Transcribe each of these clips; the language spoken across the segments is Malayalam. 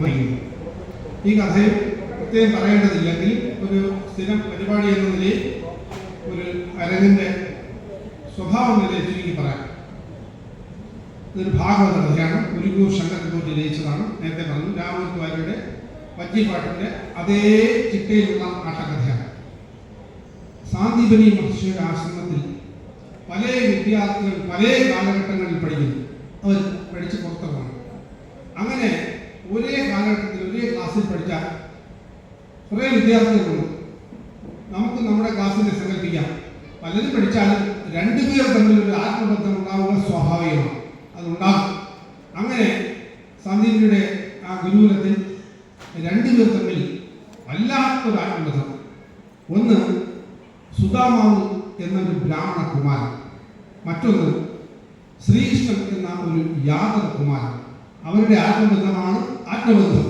ഈ കഥയിൽ പ്രത്യേകം പറയേണ്ടതില്ലെങ്കിൽ ഒരു സ്ഥിരം പരിപാടി എന്ന നിലയിൽ ഒരു അരങ്ങിന്റെ സ്വഭാവം നിലയിൽ പറയാം. ഇതൊരു ഭാഗവത കഥയാണ്. ഗുരുഗൂർ ശങ്കർ കോറ്റി രചിച്ചതാണ്. നേരത്തെ പറഞ്ഞു രാമൂർത്തി വാര്യയുടെ വജ്ജിപ്പാട്ടിന്റെ അതേ ചിട്ടയിലുള്ള ആട്ടക്കഥയാണ് സാന്ദീപനി മഹർഷിയുടെ ആശ്രമത്തിൽ പല വിദ്യാർത്ഥികൾ പല കാലഘട്ടങ്ങളിൽ പഠിക്കുന്നു. അവർ പഠിച്ച് പുറത്തു അങ്ങനെ ഒരേ കാലഘട്ടത്തിൽ ഒരേ ക്ലാസ്സിൽ പഠിച്ച കുറേ വിദ്യാർത്ഥികളുണ്ട്. നമുക്ക് നമ്മുടെ ക്ലാസ്സിനെ സങ്കല്പിക്കാം. പലരും പഠിച്ചാലും രണ്ടുപേർ തമ്മിൽ ഒരു ആത്മബന്ധം ഉണ്ടാവുക സ്വാഭാവികമാണ്. അതുണ്ടാകും. അങ്ങനെ സന്ദീപിയുടെ ആ ഗുരുകുലത്തിൽ രണ്ടുപേർ തമ്മിൽ വല്ലാത്തൊരു ആത്മബന്ധം. ഒന്ന് സുധാമാവ് എന്നൊരു ബ്രാഹ്മണ കുമാരൻ. മറ്റൊന്ന് ശ്രീകൃഷ്ണൻ എന്ന ഒരു യാദവ കുമാരൻ. അവരുടെ ആത്മബന്ധമാണ് ആത്മബന്ധം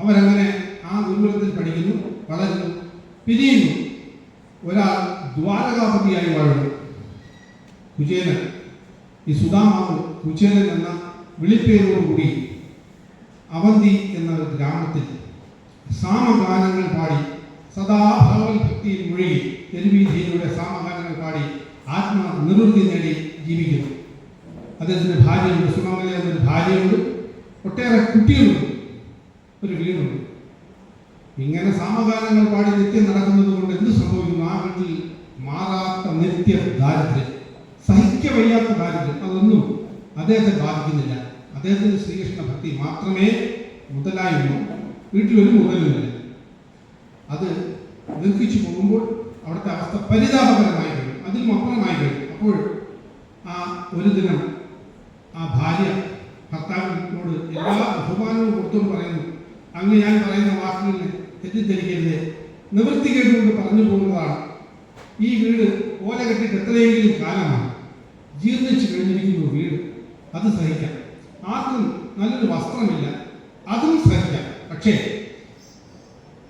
അവരങ്ങനെ ആ ഗുരുകുലത്തിൽ പഠിക്കുന്നു വളരുന്നു. പിരിയുന്നു ഒരാൾ ദ്വാരകാപതിയായി വാഴുന്നു കുചേനൻ ഈ സുധാമാവ് കുചേനൻ എന്ന വിളിപ്പേരോടുകൂടി അവന്തി എന്ന ഗ്രാമത്തിൽ സാമഗാനങ്ങൾ പാടി സദാ ഭഗവത് ഭക്തിയിൽ മുഴുകി തെരുവീതിയിലൂടെ സാമഗാനങ്ങൾ പാടി ആത്മനിവൃത്തി നേടി ജീവിക്കുന്നു. അദ്ദേഹത്തിന്റെ ഭാര്യയുണ്ട് സുമംഗല എന്നൊരു ഭാര്യയുണ്ട്. ഒട്ടേറെ കുട്ടികളുണ്ട്. ഒരു വീടുണ്ട് ഇങ്ങനെ സമകാലങ്ങൾ പാടി നിത്യം നടക്കുന്നത് കൊണ്ട് എന്ത് സംഭവിക്കുന്നു? ആ വീട്ടിൽ മാറാത്ത നിത്യ ദാരിദ്ര്യം സഹിക്കവയ്യാത്ത ദാരിദ്ര്യം അതൊന്നും അദ്ദേഹത്തെ ബാധിക്കുന്നില്ല. അദ്ദേഹത്തിന് ശ്രീകൃഷ്ണ ഭക്തി മാത്രമേ മുതലായുള്ളൂ വീട്ടിലൊരു മുതലുമില്ല അത് ദുഃഖിച്ചു പോകുമ്പോൾ അവിടുത്തെ അവസ്ഥ പരിതാപകരമായി കഴിയും അതിലും അപ്പുറമായി കഴിയും അപ്പോൾ ആ ഒരു ദിനം ആ ഭാര്യ ഭർത്താവിനോട് എല്ലാ ബഹുമാനവും കൊടുത്തും പറയുന്നു അങ്ങ് ഞാൻ പറയുന്ന വാക്കുകളിൽ തെറ്റിദ്ധരിക്കരുത്. നിവൃത്തി കേട്ടുകൊണ്ട് പറഞ്ഞു പോകുന്നതാണ്. ഈ വീട് ഓല കെട്ടിട്ട് എത്രയെങ്കിലും കാലമാണ്. ജീർണിച്ചു കഴിഞ്ഞിരിക്കുന്നു വീട്. അത് സഹിക്കാം. ആർക്കും നല്ലൊരു വസ്ത്രമില്ല. അതും സഹിക്കാം. പക്ഷേ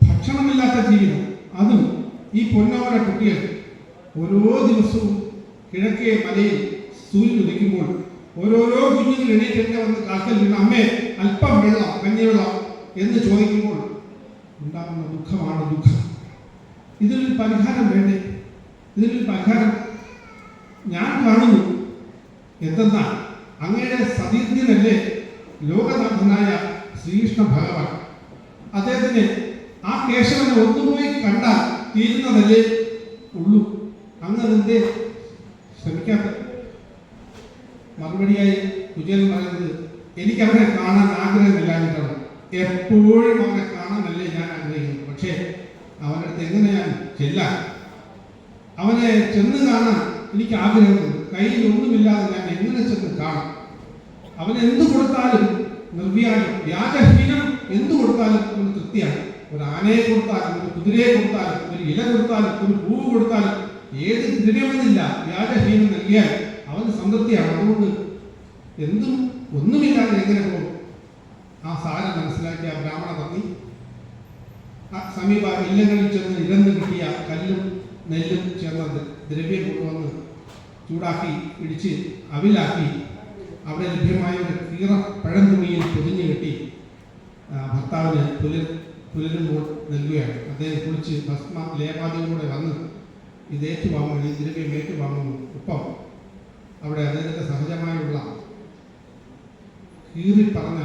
ഭക്ഷണമില്ലാത്ത ജീവിതം. അതും ഈ പൊന്നവര കുട്ടികൾ ഓരോ ദിവസവും കിഴക്കേ മലയിൽ സൂര്യൻ ഉദിക്കുമ്പോൾ ഓരോരോ കുഞ്ഞുങ്ങൾ എണീറ്റ് വന്ന് കാക്കൽ വീണ് അമ്മേ അല്പം വെള്ളം കഞ്ഞിവെള്ളം എന്ന് ചോദിക്കുമ്പോൾ ഉണ്ടാകുന്ന ദുഃഖമാണ് ദുഃഖം. ഇതിനൊരു പരിഹാരം വേണ്ടേ? ഇതിനൊരു പരിഹാരം ഞാൻ കാണുന്നു. എന്തെന്നാൽ അങ്ങയുടെ സതീന്ദ്രനല്ലേ ലോകനാഥനായ ശ്രീകൃഷ്ണ ഭഗവാൻ. അദ്ദേഹത്തിന് ആ കേശവനെ ഒന്നുപോയി കണ്ടാൽ തീരുന്നതല്ലേ ഉള്ളൂ. അങ്ങനെ ശ്രമിക്കാത്ത മറുപടിയായി കുചേലൻ പറയുന്നത് എനിക്ക് അവനെ കാണാൻ ആഗ്രഹമില്ലാഞ്ഞിട്ടാണ്. എപ്പോഴും അവനെ കാണാനല്ലേ ഞാൻ ആഗ്രഹിക്കുന്നു പക്ഷേ അവന്റെ അടുത്ത് ചെല്ലാൻ അവനെ ചെന്ന് കാണാൻ എനിക്ക് ആഗ്രഹമുണ്ട്. കയ്യിൽ ഒന്നുമില്ലാതെ ഞാൻ എങ്ങനെ ചെന്ന് കാണാം? അവൻ എന്ത് കൊടുത്താലും നിർവ്യാജം വ്യാജഹീനം എന്ത് കൊടുത്താലും അവന് തൃപ്തിയാണ്. ഒരു ആനയെ കൊടുത്താലും ഒരു കുതിരയെ കൊടുത്താലും ഒരു ഇല കൊടുത്താലും ഒരു പൂവ് കൊടുത്താലും ഏത് ദ്രവ്യമെന്നില്ല വ്യാജഹീനം നൽകിയാൽ അവന് സംതൃപ്തിയാണ്. അതുകൊണ്ട് എന്തും ഒന്നുമില്ലാതെ എങ്ങനെ പോകും? ആ സാരം മനസ്സിലാക്കിയ ആ ബ്രാഹ്മണ പത്നി ആ സമീപ ഇല്ലങ്ങളിൽ ചെന്ന് ഇരന്ന് കിട്ടിയ കല്ലും നെല്ലും ചേർന്നത് ദ്രവ്യം കൊണ്ടുവന്ന് ചൂടാക്കി പിടിച്ച് അവിലാക്കി അവിടെ ലഭ്യമായ ഒരു കീറ പഴം തുണിയിൽ പൊതിഞ്ഞു കെട്ടി ഭർത്താവിന് പുലർ പുലരുമ്പോൾ നൽകുകയാണ്. അദ്ദേഹം കുളിച്ച് ഭസ്മ ലേപാതിയോടെ വന്ന് ഇത് ഏറ്റുവാങ്ങുന്നു ഈ ദ്രവ്യം ഏറ്റുവാങ്ങുന്നു ഒപ്പം അവിടെ അദ്ദേഹത്തിന്റെ സഹജമായുള്ള കീറി പറഞ്ഞ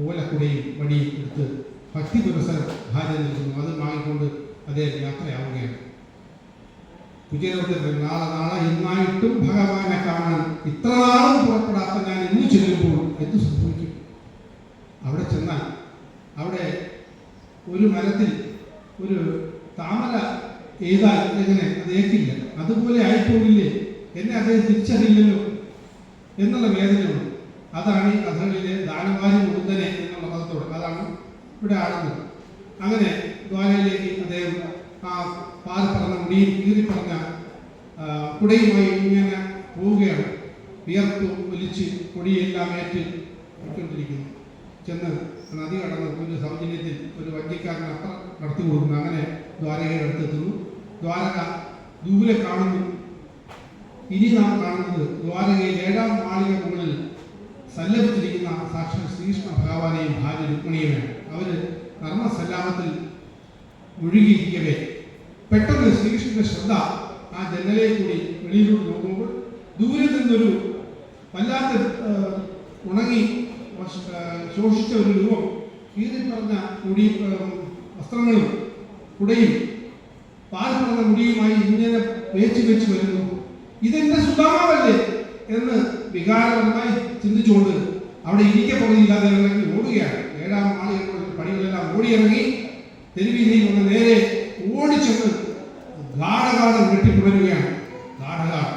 ഓലക്കുടയും വടിയും എടുത്ത് ഭക്തി പുരസരം ഭാര്യ നൽകുന്നു അത് വാങ്ങിക്കൊണ്ട് അദ്ദേഹം യാത്രയാവുകയാണ്. കുചേരത്തിൽ നാളെ നാളെ ഇന്നായിട്ടും ഭഗവാനെ കാണാൻ ഇത്ര നാളും പുറപ്പെടാത്ത ഞാൻ ഇന്ന് ചെല്ലുമ്പോൾ എന്ത് സംഭവിക്കും? അവിടെ ചെന്നാൽ അവിടെ ഒരു മരത്തിൽ ഒരു താമര എഴുതാൻ എങ്ങനെ അത് ഏറ്റില്ല. അതുപോലെ ആയിപ്പോകില്ലേ? എന്നെ അദ്ദേഹം തിരിച്ചറിയില്ലല്ലോ എന്നുള്ള വേദനയുണ്ട്. അതാണ് ഈ കഥകളിലെ ദാനവാരി മുകുന്ദനെ എന്നുള്ള പദത്തോട്. അതാണ് ഇവിടെ ആടുന്നത്. അങ്ങനെ ദ്വാരയിലേക്ക് അദ്ദേഹം ആ പാൽ പറഞ്ഞ മുടിയിൽ കീറി പറഞ്ഞ കുടയുമായി ഇങ്ങനെ പോവുകയാണ്. വിയർത്തു ഒലിച്ച് പൊടിയെല്ലാം ഏറ്റ് ഇട്ടുകൊണ്ടിരിക്കുന്നു ചെന്ന് നദി കടന്ന് ഒരു സൗജന്യത്തിൽ ഒരു വഞ്ചിക്കാരൻ അത്ര നടത്തി കൊടുക്കുന്നു. അങ്ങനെ ദ്വാരകയുടെ അടുത്തെത്തുന്നു ദ്വാരക ദൂരെ കാണുന്നു. ഇനി നാം കാണുന്നത് ദ്വാരകയിൽ ഏഴാം മാളിക മുകളിൽ സല്ലപിച്ചിരിക്കുന്ന സാക്ഷാൽ ശ്രീകൃഷ്ണ ഭഗവാനെയും ഭാര്യ രുക്മിണിയുമാണ് അവർ ധർമ്മസല്ലാപത്തിൽ മുഴുകിയിരിക്കവേ. പെട്ടെന്ന് ശ്രീകൃഷ്ണന്റെ ശ്രദ്ധ ആ ജനലെ കൂടി വെളിയിലൂടെ നോക്കുമ്പോൾ ദൂരെ നിന്നൊരു വല്ലാത്ത ഉണങ്ങി ശോഷിച്ച ഒരു രൂപം കീറി പറഞ്ഞ മുടി വസ്ത്രങ്ങളും കുടയും പാൽ പറഞ്ഞ മുടിയുമായി ഇങ്ങനെ വേച്ചു വെച്ച് വരുന്നു. ഇതെന്റെ സുധാമാവല്ലേ എന്ന് വികാരപരമായി ചിന്തിച്ചുകൊണ്ട് അവിടെ ഇരിക്കപ്പകുതിയില്ലാതെ ഇറങ്ങി ഓടുകയാണ് ഏഴാം മാളികൾ പടികളെല്ലാം ഓടിയിറങ്ങി തെരുവീതിയിൽ വന്ന് നേരെ ഓടിച്ചെന്ന് ഗാഠഗാഠം കെട്ടിപ്പുടരുകയാണ് ഗാഠഗാഠം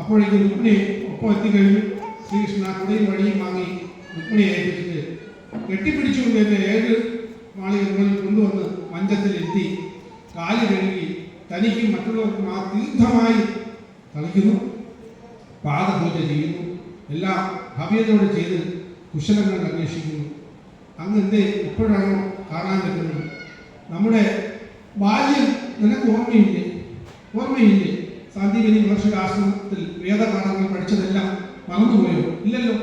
അപ്പോഴേക്കും രുക്മിണി ഒപ്പം എത്തിക്കഴിഞ്ഞു ശ്രീകൃഷ്ണ കുടയും വടിയും വാങ്ങി രുക്മിണിയെ ഏൽപ്പിച്ചിട്ട് കെട്ടിപ്പിടിച്ചുകൊണ്ട് എന്നെ ഏഴ് മാളികകളിൽ കൊണ്ടുവന്ന് മഞ്ചത്തിലെത്തി കാല് കഴുകി തനിക്കും മറ്റുള്ളവർക്കും ആ തീർത്ഥമായി കളിക്കുന്നു പാദപൂജ ചെയ്യുന്നു. എല്ലാം ഭവ്യതയോടെ ചെയ്ത് കുശലങ്ങൾ അന്വേഷിക്കുന്നു. അങ്ങ് എന്തേ ഇപ്പോഴാണോ കാണാൻ പറ്റുന്നത്? നമ്മുടെ ബാല്യം നിനക്ക് ഓർമ്മയില്ലേ? ഓർമ്മയില്ലേ? സാന്തിവനി മഹർഷിയുടെ ആശ്രമത്തിൽ വേദപാഠങ്ങൾ പഠിച്ചതെല്ലാം മറന്നുപോയോ? ഇല്ലല്ലോ.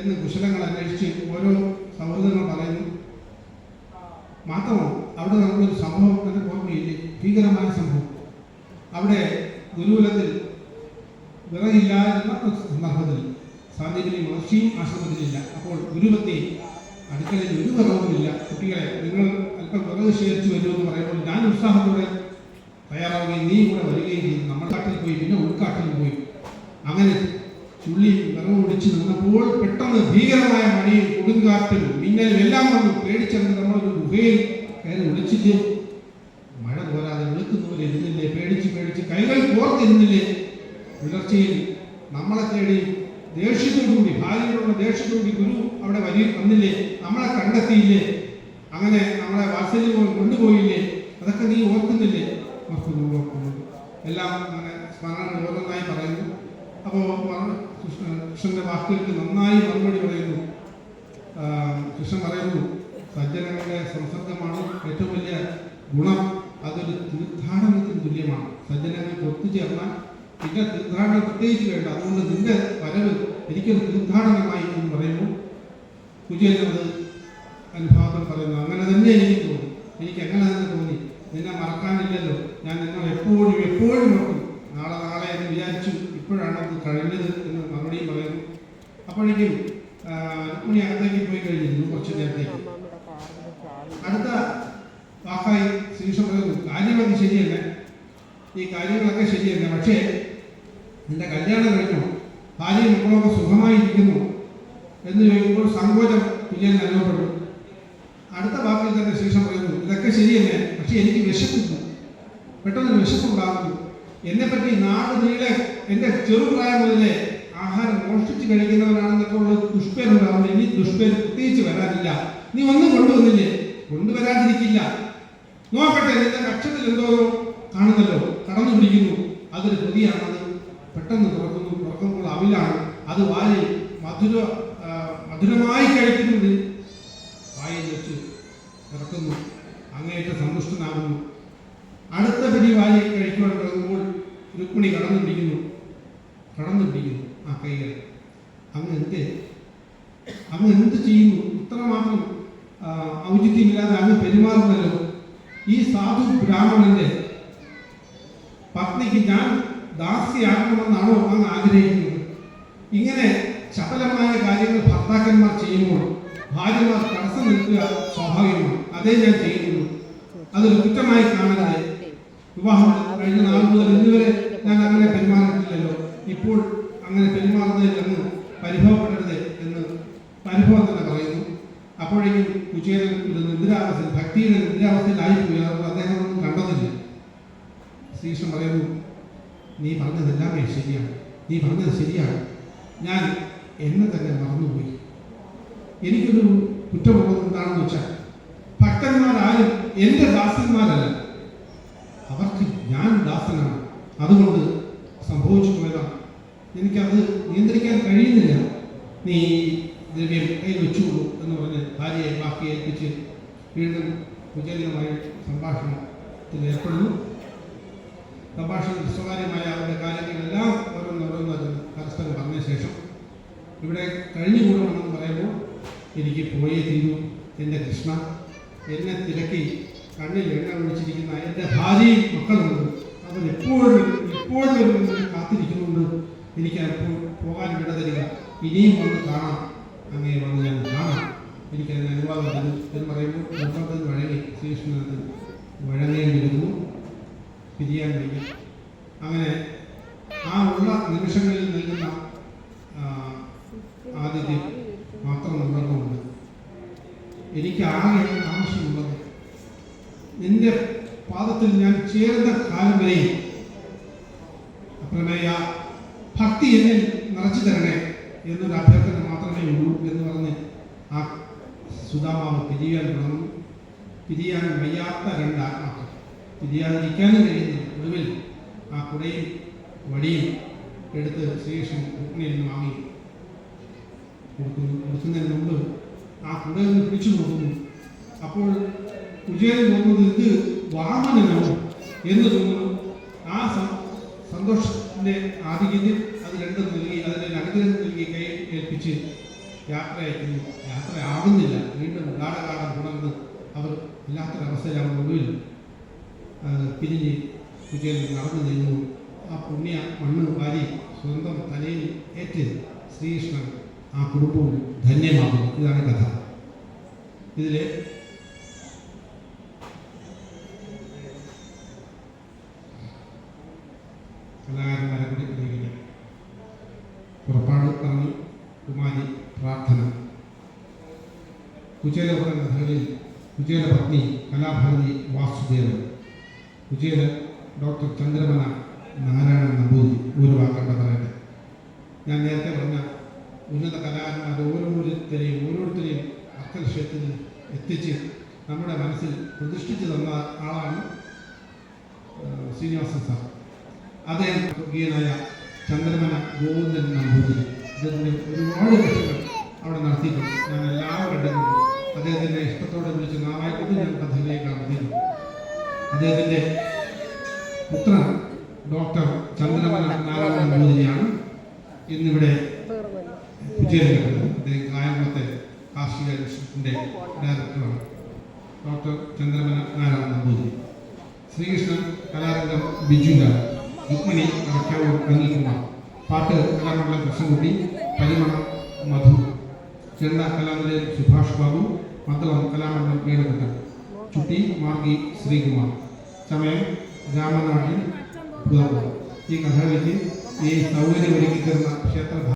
എന്ന് കുശലങ്ങൾ അന്വേഷിച്ച് ഓരോ സൗഹൃദങ്ങൾ പറയുന്നു. മാത്രമോ അവിടെ നടന്നൊരു സംഭവം നിനക്ക് ഓർമ്മയില്ലേ? ഭീകരമായ സംഭവം. അവിടെ ഗുരുകുലത്തിൽ മഹർഷിയും ആശ്രമത്തിലില്ല. അപ്പോൾ ഗുരുപത്തി അടുക്കളയിൽ ഒരു വിറവുമില്ല കുട്ടികളെ നിങ്ങൾ അല്പം വിറക് ശേഖരിച്ചു വരുമെന്ന് പറയുമ്പോൾ ഞാൻ ഉത്സാഹത്തോടെ തയ്യാറാവുകയും നീ കൂടെ വരികയും ചെയ്തു. നമ്മുടെ കാട്ടിൽ പോയി പിന്നെ ഉൾക്കാട്ടിൽ പോയി. അങ്ങനെ ചുള്ളി വിറവ് ഒടിച്ച് നിന്നപ്പോൾ പെട്ടെന്ന് ഭീകരമായ മഴയും കൊടുങ്കാറ്റും മിന്നലും എല്ലാം വന്നു. പേടിച്ചെന്ന് നമ്മളൊരു ഗുഹയിൽ കയറി ഒളിച്ചിട്ട് മഴ പോരാതെ വെളുക്കുന്നവരെ ഇരുന്നില്ലേ? പേടിച്ച് പേടിച്ച് കൈകൾ കോർത്തിരുന്നില്ലേ? പുലർച്ചയിൽ നമ്മളെ തേടി ദേഷ്യത്തോടുകൂടി ഭാര്യയോടുള്ള ദേഷ്യത്തോടുകൂടി ഗുരു അവിടെ വരി വന്നില്ലേ നമ്മളെ കണ്ടെത്തിയില്ലേ? അങ്ങനെ നമ്മളെ വാത്സല്യം കൊണ്ടുപോയില്ലേ? അതൊക്കെ നീ ഓർക്കുന്നില്ലേ? ഓർക്കുന്നു ഓർക്കുന്നു എല്ലാം അങ്ങനെ സ്മരണ ഓരോന്നായി പറയുന്നു. അപ്പോൾ കൃഷ്ണന്റെ വാക്കുകൾക്ക് നന്നായി മറുപടി പറയുന്നു. കൃഷ്ണൻ പറയുന്നു സജ്ജനങ്ങളുടെ സംസർഗമാണ് ഏറ്റവും വലിയ ഗുണം. അതൊരു തീർത്ഥാടനത്തിന് തുല്യമാണ്. സജ്ജനങ്ങൾക്ക് ഒത്തുചേർന്നാൽ പിന്നെ തീർത്ഥാടനം പ്രത്യേകിച്ച് വേണ്ട. അതുകൊണ്ട് നിന്റെ വരവ് എനിക്കൊരു തീർത്ഥാടനമായി എന്ന് പറയുമ്പോൾ കുചേലൻ അനുഭാവത്തിൽ പറയുന്നു. അങ്ങനെ തന്നെ എനിക്ക് തോന്നി. എനിക്ക് അങ്ങനെ തന്നെ തോന്നി. നിന്നെ മറക്കാനില്ലല്ലോ. ഞാൻ നിങ്ങൾ എപ്പോഴും എപ്പോഴും ഓർക്കും നാളെ നാളെ എന്ന് വിചാരിച്ചു ഇപ്പോഴാണ് അത് കഴിഞ്ഞത് എന്ന് മറുപടിയും പറയുന്നു. അപ്പോഴേക്കും രുക്മിണി അകത്തേക്ക് പോയി കഴിഞ്ഞിരുന്നു കുറച്ച് നേരത്തേക്ക്. അടുത്ത വാക്കായി ശ്രീകൃഷ്ണൻ പറയുന്നു കാര്യങ്ങളൊക്കെ ശരിയല്ല? ഈ കാര്യങ്ങളൊക്കെ ശരിയല്ല? പക്ഷേ നിന്റെ കല്യാണം കഴിഞ്ഞു ഭാര്യയും മക്കളൊക്കെ സുഖമായിരിക്കുന്നു എന്ന് ചോദിക്കുമ്പോൾ സങ്കോചം കുര്യൻ അനുഭവപ്പെടും അടുത്ത വാക്കിൽ തന്നെ ശേഷം പറയുന്നു ഇതൊക്കെ ശരിയല്ലേ? പക്ഷെ എനിക്ക് വിശക്കുന്നു പെട്ടെന്ന് വിശപ്പുണ്ടാകുന്നു എന്നെ പറ്റി നാട് നീളെ എന്റെ ചെറുപ്രായം മുതലേ ആഹാരം മോഷ്ടിച്ച് കഴിക്കുന്നവനാണെന്നൊക്കെ ഉള്ള ദുഷ്പേരുണ്ടാവുന്നു. ഇനി ദുഷ്പേര് പ്രത്യേകിച്ച് വരാനില്ല. നീ ഒന്നും കൊണ്ടുവന്നില്ലേ? കൊണ്ടുവരാതിരിക്കില്ല. നോക്കട്ടെ നിന്റെ കക്ഷത്തിൽ എന്തോ കാണുന്നല്ലോ കടന്നു പിടിക്കുന്നു അതൊരു പ്രതിയാണത് പെട്ടെന്ന് തുറക്കുന്നു തുറക്കുമ്പോൾ അവിലാണ് അത് വായിൽ മധുര മധുരമായി കഴിക്കുന്നത് വായിൽ വെച്ച് തുറക്കുന്നു അങ്ങേറ്റ സന്തുഷ്ടനാകുന്നു. അടുത്ത പിടി വായിൽ കഴിക്കുവാൻ തുടങ്ങുമ്പോൾ രുക്മിണി കടന്നു പിടിക്കുന്നു കടന്നു പിടിക്കുന്നു ആ കൈകൾ. അങ്ങ് എന്ത്? അങ്ങ് എന്ത് ചെയ്യുന്നു? ഇത്രമാത്രം ഔചിത്യമില്ലാതെ അങ്ങ് പെരുമാറുന്നല്ലോ. ഈ സാധു ബ്രാഹ്മണന്റെ പത്നിക്ക് ഞാൻ ദാസിയാകണമെന്നാണോ അങ്ങ് ആഗ്രഹിക്കുന്നത്. ഇങ്ങനെ ചപലമായ കാര്യങ്ങൾ ഭർത്താക്കന്മാർ ചെയ്യുമ്പോൾ ഭാര്യമാർ തടസ്സം നിൽക്കുക സ്വാഭാവികമാണ്. അതേ ഞാൻ ചെയ്യുന്നു. അത് കുറ്റമായി കാണരുത് വിവാഹം കഴിഞ്ഞ നാൾ മുതൽ ഇന്നുവരെ ഞാൻ അങ്ങനെ പെരുമാറിയിട്ടില്ലല്ലോ. ഇപ്പോൾ അങ്ങനെ പെരുമാറുന്നതിൽ അങ്ങ് പരിഭവപ്പെടരുത് എന്ന് പരിഭവം തന്നെ പറയുന്നു. അപ്പോഴേക്കും കുചേരൻ ഒരു നിദ്രാവസ്ഥയിൽ ഭക്തിയുടെ നിദ്രാവസ്ഥയിലായി പോയി അദ്ദേഹം ഒന്നും കണ്ടതില്ല. ശ്രീകൃഷ്ണൻ പറയുന്നു നീ പറഞ്ഞതെല്ലാമേ ശരിയാണ്. നീ പറഞ്ഞത് ശരിയാണ്. ഞാൻ എന്നെ തന്നെ മറന്നുപോയി. എനിക്കൊരു കുറ്റമുള്ളത് എന്താണെന്ന് വെച്ചാൽ ഭക്തന്മാരാരും എന്റെ ദാസന്മാരല്ല. അവർക്ക് ഞാൻ ദാസനാണ്. അതുകൊണ്ട് സംഭവിച്ചു പോയതാണ് എനിക്കത് നിയന്ത്രിക്കാൻ കഴിയുന്നില്ല. നീ ദ്രവ്യം കയ്യിൽ വെച്ചുകൊള്ളൂ എന്ന് പറഞ്ഞ് ഭാര്യയെ ബാക്കി ഏൽപ്പിച്ച് വീണ്ടും കുചേലനുമായി സംഭാഷണത്തിൽ ഏർപ്പെടുന്നു. സംഭാഷണത്തിൽ സ്വകാര്യമായ അവരുടെ കാര്യങ്ങളെല്ലാം ഓരോന്നോരോന്ന് അത് പരസ്പരം പറഞ്ഞ ശേഷം. ഇവിടെ കഴിഞ്ഞുകൂടണമെന്ന് പറയുമ്പോൾ എനിക്ക് പോയേ തീരൂ എന്റെ കൃഷ്ണ എന്നെ തിരക്കി കണ്ണിൽ എണ്ണ ഒഴിച്ചിരിക്കുന്ന എന്റെ ഭാര്യയും മക്കളുണ്ട്. അവർ എപ്പോഴും എപ്പോഴും കാത്തിരിക്കുന്നുണ്ട്. എനിക്ക് അപ്പോൾ പോകാൻ വിട തരിക ഇനിയും വന്ന് കാണാം. അങ്ങനെ വന്ന് ഞാൻ കാണാം. എനിക്കതിന് അനുവാദം തരും എന്ന് പറയുമ്പോൾ നിർബന്ധത്തിന് വഴങ്ങി ശ്രീകൃഷ്ണനാഥൻ വഴങ്ങേണ്ടി വരുന്നു പിരിയാൻ വയ്യ അങ്ങനെ ആ ഉള്ള നിമിഷങ്ങളിൽ നിൽക്കുന്ന ആദിത്യം മാത്രം നിർബന്ധമുണ്ട് എനിക്ക് ആകെ ആവശ്യമുള്ളത് നിന്റെ പാദത്തിൽ ഞാൻ ചേർന്ന കാലം വരെയും പ്രമേയ ഭക്തി എന്നിൽ നിറച്ചു തരണേ എന്നൊരു അഭ്യർത്ഥന മാത്രമേ ഉള്ളൂ എന്ന് പറഞ്ഞ് ആ സുധാമാവ് പിരിയാൻ പിരിയാൻ വയ്യാത്ത രണ്ട് പിരിയാതിരിക്കാനും കഴിയുന്നില്ല. ഒടുവിൽ ആ കുടയും വടിയും എടുത്ത് ശ്രീകൃഷ്ണൻ രുക്മിണിയിൽ നിന്ന് വാങ്ങി കൊടുക്കുന്നു. കൊടുക്കുന്നതിന് മുമ്പ് ആ കുടയിൽ നിന്ന് പിടിച്ചു നോക്കുന്നു. അപ്പോൾ വിജയൻ നോക്കുന്നത് ഇത് വാമനനാണ് എന്ന് തോന്നുന്നു. ആ സന്തോഷത്തിന്റെ ആധിക്യത്തിൽ അത് രണ്ടും നൽകി അതിന് അനുഗ്രഹം നൽകി കൈ ഏൽപ്പിച്ച് യാത്ര അയക്കുന്നു യാത്ര ആകുന്നില്ല വീണ്ടും ഗാഠകാഠം തുടർന്ന് അവർ ഇല്ലാത്തൊരവസ്ഥയിലാണ് ഒടുവിൽ പിരിഞ്ഞ് കുചേരൻ നടന്നു നീങ്ങുന്നു ആ പുണ്യ മണ്ണ് വാരി സ്വന്തം തലയിൽ ഏറ്റ് ശ്രീകൃഷ്ണൻ ആ കുടുംബവും ധന്യമാകുന്നു. ഇതാണ് കഥ. ഇതിലെ കലാകാരന്മാരെ കൂടി അറിയിക്കാം പുറപ്പാട് പറഞ്ഞു കുമാരി പ്രാർത്ഥന. കുചേലപുരം കഥകളിൽ കുചേല പത്നി കലാഭാരതി വാസുദേവൻ. കുചേല ഡോക്ടർ ചന്ദ്രമന നാരായണൻ നമ്പൂതിരി ഒരു വാക്കണ്ട പറയട്ടെ ഞാൻ നേരത്തെ പറഞ്ഞ ഉന്നത കലാകാരന്മാർ ഓരോരുത്തരെയും ഓരോരുത്തരെയും അക്കലക്ഷേത്രത്തിൽ എത്തിച്ച് നമ്മുടെ മനസ്സിൽ പ്രതിഷ്ഠിച്ചു തന്ന ആളാണ് ശ്രീനിവാസൻ സാർ. അദ്ദേഹം സ്വർഗീയനായ ചന്ദ്രമന ഗോവിന്ദൻ നമ്പൂതിരി. അദ്ദേഹത്തിന്റെ ഒരുപാട് കക്ഷികൾ അവിടെ നടത്തിയിട്ടുണ്ട്. ഞാൻ എല്ലാവരും കണ്ടിട്ടുണ്ട് അദ്ദേഹത്തിന്റെ ഇഷ്ടത്തോടെ വിളിച്ച് നാവായിക്കൊണ്ട് ഞാൻ കഥയിലേക്ക് നടത്തിയിട്ടുണ്ട് അദ്ദേഹത്തിന്റെ പുത്രൻ ഡോക്ടർ ചന്ദ്രമന നാരായണ നമ്പൂതിരിയാണ് ഇന്നിവിടെ കുചേരിക്കുന്നത് അദ്ദേഹം കായംകുളത്തെ കാർഷിക ഇൻസ്റ്റിറ്റ്യൂട്ടിന്റെ ഡയറക്ടറാണ്. ഡോക്ടർ ചന്ദ്രമന നാരായണ നമ്പൂതിരി ശ്രീകൃഷ്ണൻ കലാരംഗം ബിജുലാൽ രുക്മിണി അടക്കാവൂർ അനിൽകുമാർ. പാട്ട് കലാമണ്ഡലം കൃഷ്ണൻകുട്ടി പരിമളം മധു. ചെണ്ട കലാനിലയം സുഭാഷ് ബാബു മദ്ദളം കലാമണ്ഡലം വേണുകുട്ടൻ. ചുട്ടി മാർഗി ശ്രീകുമാർ സമയം രാമനാടിൻ പുതപ്പ് ഈ കഥകളിക്ക് ഈ സൗകര്യം ഒരുക്കി തരുന്ന ക്ഷേത്ര